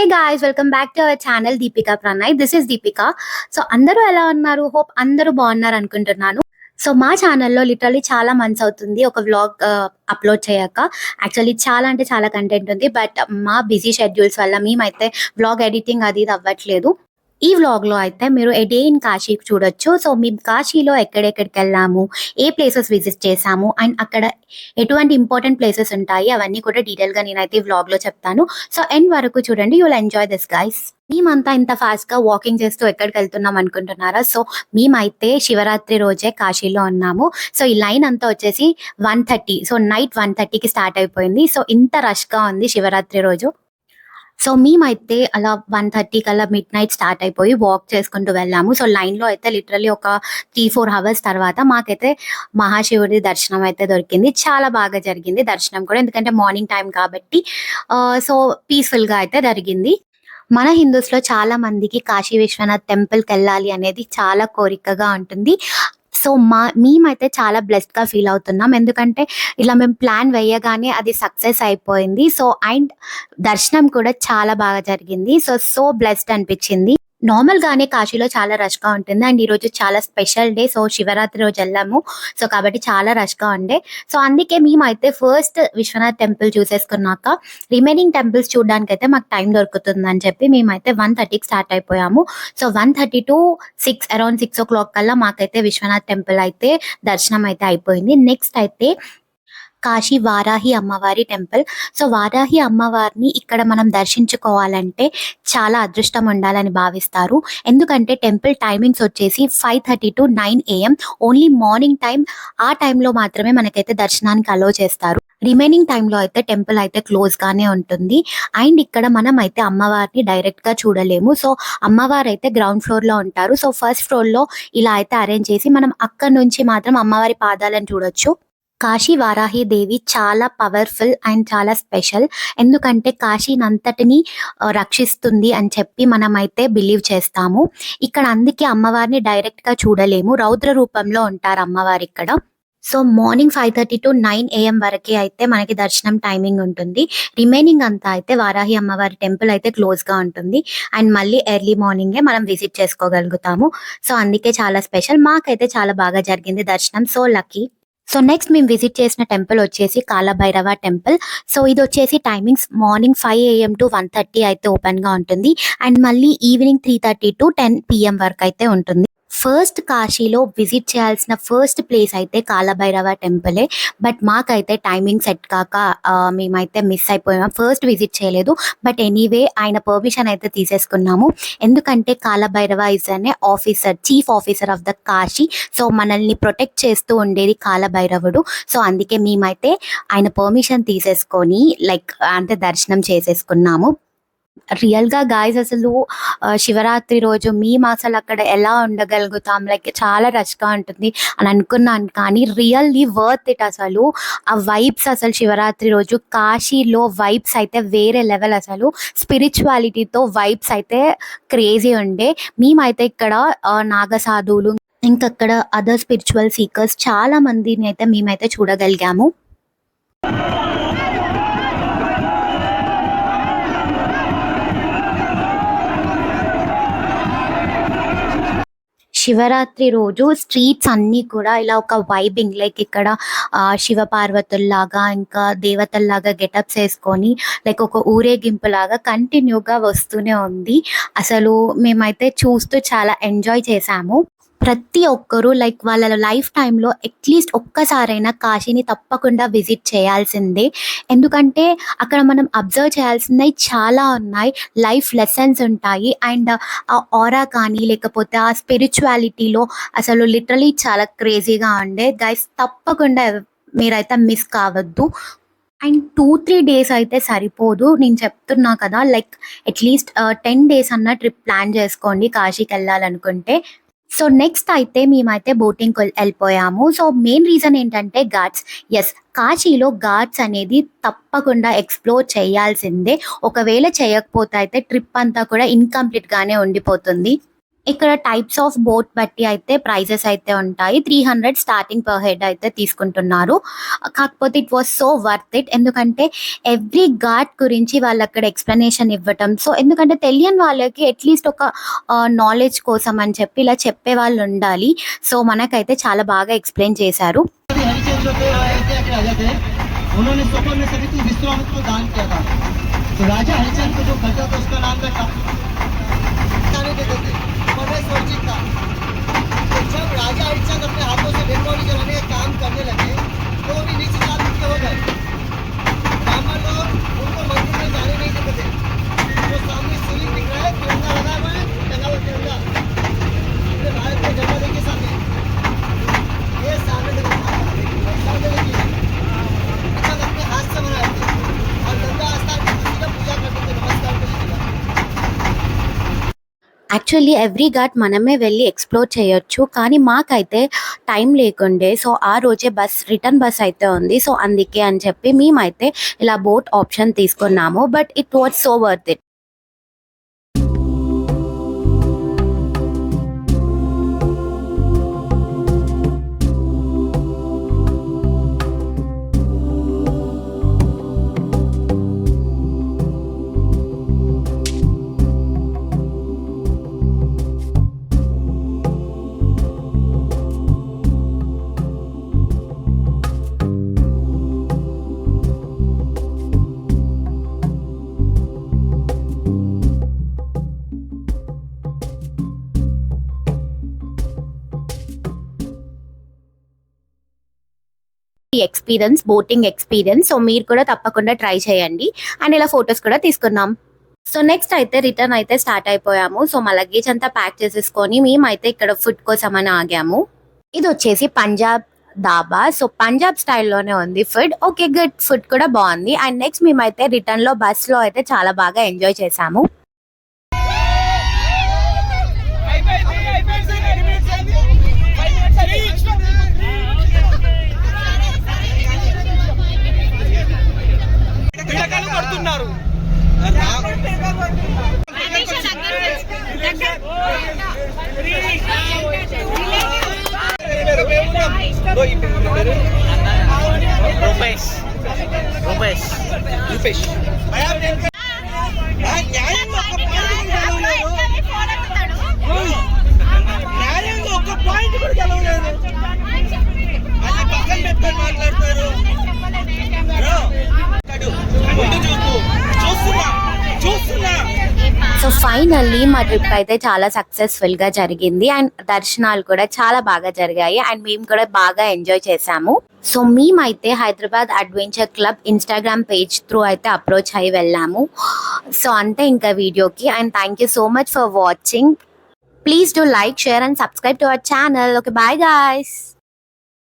Hey guys welcome back to our channel Deepika Pranay this is Deepika so అందరూ ఎలా ఉన్నారు? Hope అందరూ బాగున్నారు అనుకుంటున్నాను. సో మా ఛానల్లో లిటరలీ చాలా మంత్స్ అవుతుంది. ఒక వ్లాగ్ అప్లోడ్ uh, చేయక. యాక్చువల్లీ చాలా అంటే చాలా కంటెంట్ ఉంది బట్ మా బిజీ షెడ్యూల్స్ వల్ల మేమైతే వ్లాగ్ ఎడిటింగ్ అది ఇది అవ్వట్లేదు. ఈ వ్లాగ్లో అయితే మీరు ఏ డే ఇన్ కాశీ చూడొచ్చు సో మేము కాశీలో ఎక్కడెక్కడికి వెళ్ళాము ఏ ప్లేసెస్ విజిట్ చేసాము అండ్ అక్కడ ఎటువంటి ఇంపార్టెంట్ ప్లేసెస్ ఉంటాయి అవన్నీ కూడా డీటెయిల్గా నేనైతే ఈ వ్లాగ్లో చెప్తాను. సో ఎండ్ వరకు చూడండి యుల్ ఎంజాయ్ దిస్ గైస్ మేమంతా ఇంత ఫాస్ట్గా వాకింగ్ చేస్తూ ఎక్కడికి వెళ్తున్నాం అనుకుంటున్నారా? సో మేమైతే శివరాత్రి రోజే కాశీలో ఉన్నాము. సో ఈ లైన్ అంతా వచ్చేసి one thirty so night one థర్టీకి స్టార్ట్ అయిపోయింది. సో ఇంత రష్గా ఉంది శివరాత్రి రోజు. సో మేమైతే అలా వన్ థర్టీ కల్లా మిడ్ నైట్ స్టార్ట్ అయిపోయి వాక్ చేసుకుంటూ వెళ్ళాము. సో లైన్లో అయితే లిటరలీ ఒక త్రీ ఫోర్ అవర్స్ తర్వాత మాకైతే మహాశివుడి దర్శనం అయితే దొరికింది. చాలా బాగా జరిగింది దర్శనం కూడా. ఎందుకంటే మార్నింగ్ టైం కాబట్టి సో పీస్ఫుల్గా అయితే జరిగింది. మన హిందూస్లో చాలా మందికి కాశీ విశ్వనాథ్ టెంపుల్కి వెళ్ళాలి అనేది చాలా కోరికగా ఉంటుంది. సో మా మేమైతే చాలా బ్లెస్డ్గా ఫీల్ అవుతున్నాం. ఎందుకంటే ఇలా మేము ప్లాన్ వేయగానే అది సక్సెస్ అయిపోయింది. సో అండ్ దర్శనం కూడా చాలా బాగా జరిగింది. సో సో బ్లెస్డ్ అనిపించింది. నార్మల్ గానే కాశీలో చాలా రష్గా ఉంటుంది. అండ్ ఈ రోజు చాలా స్పెషల్ డే. సో శివరాత్రి రోజు వెళ్ళాము. సో కాబట్టి చాలా రష్గా ఉండే. సో అందుకే మేమైతే ఫస్ట్ విశ్వనాథ్ టెంపుల్ చూసేసుకున్నాక రిమైనింగ్ టెంపుల్స్ చూడడానికి అయితే మాకు టైం దొరుకుతుంది అని చెప్పి మేమైతే వన్ థర్టీకి స్టార్ట్ అయిపోయాము. So one thirty to six around six o'clock కల్లా మాకైతే విశ్వనాథ్ టెంపుల్ అయితే దర్శనం అయితే అయిపోయింది. నెక్స్ట్ అయితే కాశీ వారాహి అమ్మవారి టెంపుల్. సో వారాహి అమ్మవారిని ఇక్కడ మనం దర్శించుకోవాలంటే చాలా అదృష్టం ఉండాలని భావిస్తారు. ఎందుకంటే టెంపుల్ టైమింగ్స్ వచ్చేసి five thirty to nine AM. Only morning time ఆ టైంలో మాత్రమే మనకైతే దర్శనానికి అలో చేస్తారు. రిమైనింగ్ టైంలో అయితే టెంపుల్ అయితే క్లోజ్ గానే ఉంటుంది. అండ్ ఇక్కడ మనం అయితే అమ్మవారిని డైరెక్ట్గా చూడలేము. సో అమ్మవారు అయితే గ్రౌండ్ ఫ్లోర్లో ఉంటారు. సో ఫస్ట్ ఫ్లోర్లో ఇలా అయితే అరేంజ్ చేసి మనం అక్కడ నుంచి మాత్రం అమ్మవారి పాదాలను చూడొచ్చు. కాశీ వారాహి దేవి చాలా పవర్ఫుల్ అండ్ చాలా స్పెషల్ ఎందుకంటే కాశీనంతటిని రక్షిస్తుంది అని చెప్పి మనమైతే బిలీవ్ చేస్తాము. ఇక్కడ అందుకే అమ్మవారిని డైరెక్ట్గా చూడలేము. రౌద్ర రూపంలో ఉంటారు అమ్మవారు ఇక్కడ. So morning five thirty to nine AM వరకే అయితే మనకి దర్శనం టైమింగ్ ఉంటుంది. రిమైనింగ్ అంతా అయితే వారాహి అమ్మవారి టెంపుల్ అయితే క్లోజ్గా ఉంటుంది. అండ్ మళ్ళీ ఎర్లీ మార్నింగే మనం విజిట్ చేసుకోగలుగుతాము. సో అందుకే చాలా స్పెషల్ మాకైతే చాలా బాగా జరిగింది దర్శనం. సో లక్కీ సో నెక్స్ట్ మేము విజిట్ చేసిన టెంపుల్ వచ్చేసి కాలభైరవ టెంపుల్ సో ఇది వచ్చేసి timings morning five AM to one thirty అయితే ఓపెన్గా ఉంటుంది. అండ్ మళ్ళీ evening three thirty to ten PM వరకు అయితే ఉంటుంది. ఫస్ట్ కాశీలో విజిట్ చేయాల్సిన ఫస్ట్ ప్లేస్ అయితే కాలభైరవ టెంపులే బట్ మాకైతే టైమింగ్ సెట్ కాక మేమైతే మిస్ అయిపోయాము ఫస్ట్ విజిట్ చేయలేదు. బట్ ఎనీవే ఆయన పర్మిషన్ అయితే తీసేసుకున్నాము. ఎందుకంటే కాలభైరవ ఇస్ అనే officer chief officer of the Kashi so మనల్ని ప్రొటెక్ట్ చేస్తూ ఉండేది కాలభైరవుడు సో అందుకే మేమైతే ఆయన పర్మిషన్ తీసేసుకొని లైక్ అంటే దర్శనం చేసేసుకున్నాము. రియల్గా గాయస్ అసలు శివరాత్రి రోజు మేము అసలు అక్కడ ఎలా ఉండగలుగుతాం? లైక్ చాలా రష్గా ఉంటుంది అని అనుకున్నాను కానీ రియల్లీ వర్త్ ఇట్ అసలు. ఆ వైబ్స్ అసలు శివరాత్రి రోజు కాశీలో వైబ్స్ అయితే వేరే లెవెల్ అసలు. స్పిరిచువాలిటీతో వైబ్స్ అయితే క్రేజీ ఉండే. మేమైతే ఇక్కడ నాగసాధువులు ఇంకక్కడ అక్కడ అదర్ స్పిరిచువల్ సీకర్స్ చాలా మందిని అయితే మేమైతే చూడగలిగాము. శివరాత్రి రోజు స్ట్రీట్స్ అన్ని కూడా ఇలా ఒక వైబింగ్ లైక్ ఇక్కడ ఆ, శివ పార్వతుల్లాగా ఇంకా దేవతల్లాగా గెటప్స్ వేసుకొని లైక్ ఒక ఊరేగింపు లాగా కంటిన్యూగా వస్తూనే ఉంది. అసలు మేమైతే చూస్తూ చాలా ఎంజాయ్ చేసాము. ప్రతి ఒక్కరూ లైక్ వాళ్ళ లైఫ్ టైంలో అట్లీస్ట్ ఒక్కసారైనా కాశీని తప్పకుండా విజిట్ చేయాల్సిందే. ఎందుకంటే అక్కడ మనం అబ్జర్వ్ చేయాల్సినవి చాలా ఉన్నాయి. లైఫ్ లెసన్స్ ఉంటాయి. అండ్ uh, ఆ ఆరా కానీ లేకపోతే ఆ స్పిరిచువాలిటీలో అసలు లిటరలీ చాలా క్రేజీగా ఉండే. గైస్ తప్పకుండా మీరైతే మిస్ కావద్దు. అండ్ టూ త్రీ డేస్ అయితే సరిపోదు. నేను చెప్తున్నా కదా like at least ten days అన్న ట్రిప్ ప్లాన్ చేసుకోండి కాశీకి వెళ్ళాలనుకుంటే. సో నెక్స్ట్ అయితే మేమైతే బోటింగ్ వెళ్ళిపోయాము. సో మెయిన్ రీజన్ ఏంటంటే ఘాట్స్. ఎస్ కాశీలో ఘాట్స్ అనేది తప్పకుండా ఎక్స్ప్లోర్ చేయాల్సిందే. ఒకవేళ చేయకపోతే అయితే ట్రిప్ అంతా కూడా ఇన్కంప్లీట్ గానే ఉండిపోతుంది. ఇక్కడ టైప్స్ ఆఫ్ బోట్ బట్టి అయితే ప్రైజెస్ అయితే ఉంటాయి three hundred starting per head అయితే తీసుకుంటున్నారు కాకపోతే it was so worth it ఎందుకంటే ఎవ్రీ ఘాట్ గురించి వాళ్ళు అక్కడ ఎక్స్ప్లెనేషన్ ఇవ్వటం సో ఎందుకంటే తెలియని వాళ్ళకి అట్లీస్ట్ ఒక నాలెడ్జ్ కోసం అని చెప్పి ఇలా చెప్పే వాళ్ళు ఉండాలి సో మనకైతే చాలా బాగా ఎక్స్ప్లెయిన్ చేశారు सभी हरिचंद जो थे अयोध्या के राजा थे उन्होंने स्वप्न में सभी को विश्वामित्र को दान किया था तो राजा हरिचंद को जो खर्चा था उसका नाम था 我进的 యాక్చువల్లీ ఎవ్రీ ఘాట్ మనమే వెళ్ళి ఎక్స్ప్లోర్ చేయొచ్చు కానీ మాకైతే టైం లేకుండే సో ఆ రోజే బస్ రిటర్న్ బస్ అయితే ఉంది సో అందుకే అని చెప్పి మేమైతే ఇలా బోట్ ఆప్షన్ తీసుకున్నాము but it was so worth it experience boating experience so మీరు కూడా తప్పకుండా ట్రై చేయండి. అండ్ ఇలా ఫొటోస్ కూడా తీసుకున్నాం. సో నెక్స్ట్ అయితే రిటర్న్ అయితే స్టార్ట్ అయిపోయాము. సో మా లగేజ్ అంతా ప్యాక్ చేసేసుకొని మేమైతే ఇక్కడ ఫుడ్ కోసం అని ఆగాము. ఇది వచ్చేసి పంజాబ్ దాబా సో పంజాబ్ స్టైల్లోనే ఉంది ఫుడ్ ఓకే గుడ్ ఫుడ్ కూడా బాగుంది. అండ్ నెక్స్ట్ మేమైతే రిటర్న్లో అయితే చాలా బాగా ఎంజాయ్ చేసాము. Rupesh. Rupesh. Rupesh. Rupesh. Finally మా ట్రిప్ అయితే చాలా సక్సెస్ఫుల్గా జరిగింది. అండ్ దర్శనాలు కూడా చాలా బాగా జరిగాయి. అండ్ మేము కూడా బాగా ఎంజాయ్ చేసాము సో మేమైతే Hyderabad adventure club Instagram page through అయితే అప్రోచ్ అయి వెళ్ళాము. సో అంతే ఇంకా వీడియోకి. And thank you so much for watching please do like share and subscribe to our channel okay bye guys